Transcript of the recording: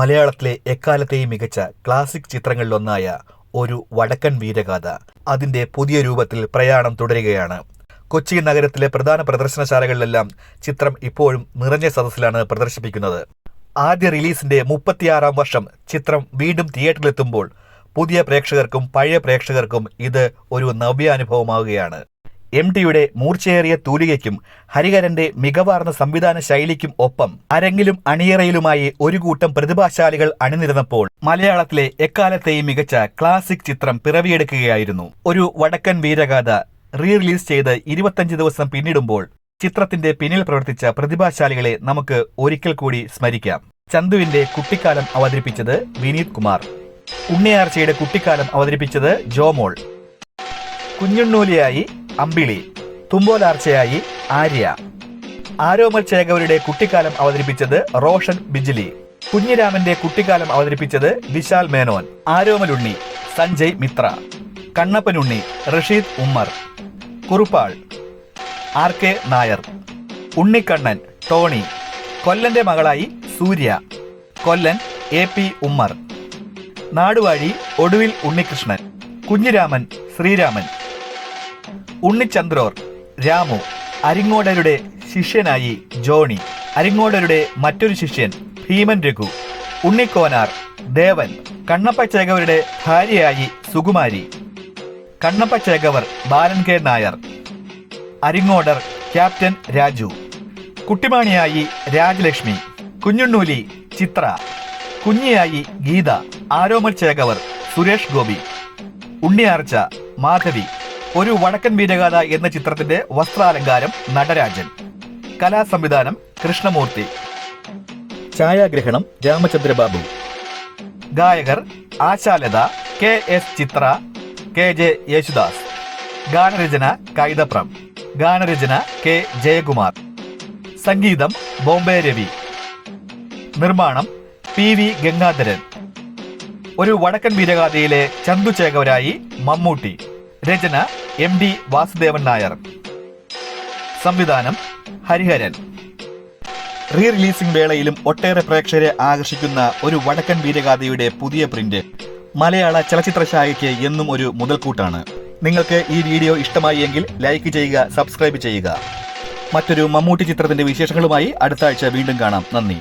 മലയാളത്തിലെ എക്കാലത്തെയും മികച്ച ക്ലാസിക് ചിത്രങ്ങളിലൊന്നായ ഒരു വടക്കൻ വീരഗാഥ. അതിന്റെ പുതിയ രൂപത്തിൽ പ്രയാണം തുടരുകയാണ്. കൊച്ചി നഗരത്തിലെ പ്രധാന പ്രദർശനശാലകളിലെല്ലാം ചിത്രം ഇപ്പോഴും നിറഞ്ഞ സദസ്സിലാണ് പ്രദർശിപ്പിക്കുന്നത്. ആദ്യ റിലീസിന്റെ മുപ്പത്തിയാറാം വർഷം ചിത്രം വീണ്ടും തിയേറ്ററിലെത്തുമ്പോൾ പുതിയ പ്രേക്ഷകർക്കും പഴയ പ്രേക്ഷകർക്കും ഇത് ഒരു നവ്യാനുഭവമാവുകയാണ്. എം ടിയുടെ മൂർച്ചയേറിയ തൂലികയ്ക്കും ഹരിഹരന്റെ മികവാർന്ന സംവിധാന ശൈലിക്കും ഒപ്പം അരങ്ങിലും അണിയറയിലുമായി ഒരു കൂട്ടം പ്രതിഭാശാലികൾ അണിനിരന്നപ്പോൾ മലയാളത്തിലെ എക്കാലത്തെയും മികച്ച ക്ലാസിക് ചിത്രം പിറവിയെടുക്കുകയായിരുന്നു. ഒരു വടക്കൻ വീരഗാഥ റീ റിലീസ് ചെയ്ത് ഇരുപത്തഞ്ച് ദിവസം പിന്നിടുമ്പോൾ ചിത്രത്തിന്റെ പിന്നിൽ പ്രവർത്തിച്ച പ്രതിഭാശാലികളെ നമുക്ക് ഒരിക്കൽ കൂടി സ്മരിക്കാം. ചന്തുവിന്റെ കുട്ടിക്കാലം അവതരിപ്പിച്ചത് വിനീത് കുമാർ. ഉണ്ണിയാർച്ചയുടെ കുട്ടിക്കാലം അവതരിപ്പിച്ചത് ജോമോൾ. കുഞ്ഞുണ്ണൂലിയായി അമ്പിളി തുമ്പോലാർച്ചയായി ആര്യ. ആരോമൽ ചേകവരുടെ കുട്ടിക്കാലം അവതരിപ്പിച്ചത് റോഷൻ ബിജിലി. കുഞ്ഞിരാമന്റെ കുട്ടിക്കാലം അവതരിപ്പിച്ചത് Vishal Menon Aromalunni Sanjay Mitra. Kannappanunni Rasheed Ummer. Kuruppal R K Nair. Unnikkannan Tony. കൊല്ലന്റെ മകളായി സൂര്യ. കൊല്ലൻ A P Ummer. നാടുവാഴി ഒടുവിൽ ഉണ്ണികൃഷ്ണൻ. കുഞ്ഞിരാമൻ ശ്രീരാമൻ. ഉണ്ണിച്ചന്ദ്രോർ രാമു അരിങ്ങോടരുടെ ശിഷ്യനായി ജോണി അരിങ്ങോടരുടെ മറ്റൊരു ശിഷ്യൻ ഭീമൻ രഘു ഉണ്ണിക്കോനാർ ദേവൻ കണ്ണപ്പ ചേകവരുടെ ഭാര്യയായി സുകുമാരി കണ്ണപ്പ ബാലൻ കെ നായർ അരിങ്ങോടർ ക്യാപ്റ്റൻ രാജു കുട്ടിമാണിയായി രാജലക്ഷ്മി കുഞ്ഞുണ്ണൂലി ചിത്ര കുഞ്ഞിയായി ഗീത ആരോമൽ ചേകവർ സുരേഷ് ഗോപി ഉണ്ണിയാർച്ച മാധവി ഒരു വടക്കൻ വീരഗാഥ എന്ന ചിത്രത്തിന്റെ വസ്ത്രാലങ്കാരം നടരാജൻ. കലാസംവിധാനം കൃഷ്ണമൂർത്തി. ഛായാഗ്രഹണം രാമചന്ദ്രബാബു. ഗായകർ Ashalatha K S Chithra K J Yesudas. ഗാനരചന കൈതപ്രം. ഗാനരചന കെ ജയകുമാർ. സംഗീതം ബോംബെ രവി. നിർമ്മാണം പി വി ഗംഗാധരൻ. ഒരു വടക്കൻ വീരഗാഥയിലെ ചന്തുചേകവരായി മമ്മൂട്ടി. രചന എം ഡി വാസുദേവൻ നായർ. സംവിധാനം ഹരിഹരൻ. റീ റിലീസിംഗ് വേളയിലും ഒട്ടേറെ പ്രേക്ഷകരെ ആകർഷിക്കുന്ന ഒരു വടക്കൻ വീരഗാഥയുടെ പുതിയ പ്രിന്റ് മലയാള ചലച്ചിത്രശാഖയ്ക്ക് എന്നും ഒരു മുതൽക്കൂട്ടാണ്. നിങ്ങൾക്ക് ഈ വീഡിയോ ഇഷ്ടമായി എങ്കിൽ ലൈക്ക് ചെയ്യുക സബ്സ്ക്രൈബ് ചെയ്യുക. മറ്റൊരു മമ്മൂട്ടി ചിത്രത്തിന്റെ വിശേഷങ്ങളുമായി അടുത്ത ആഴ്ച വീണ്ടും കാണാം. നന്ദി.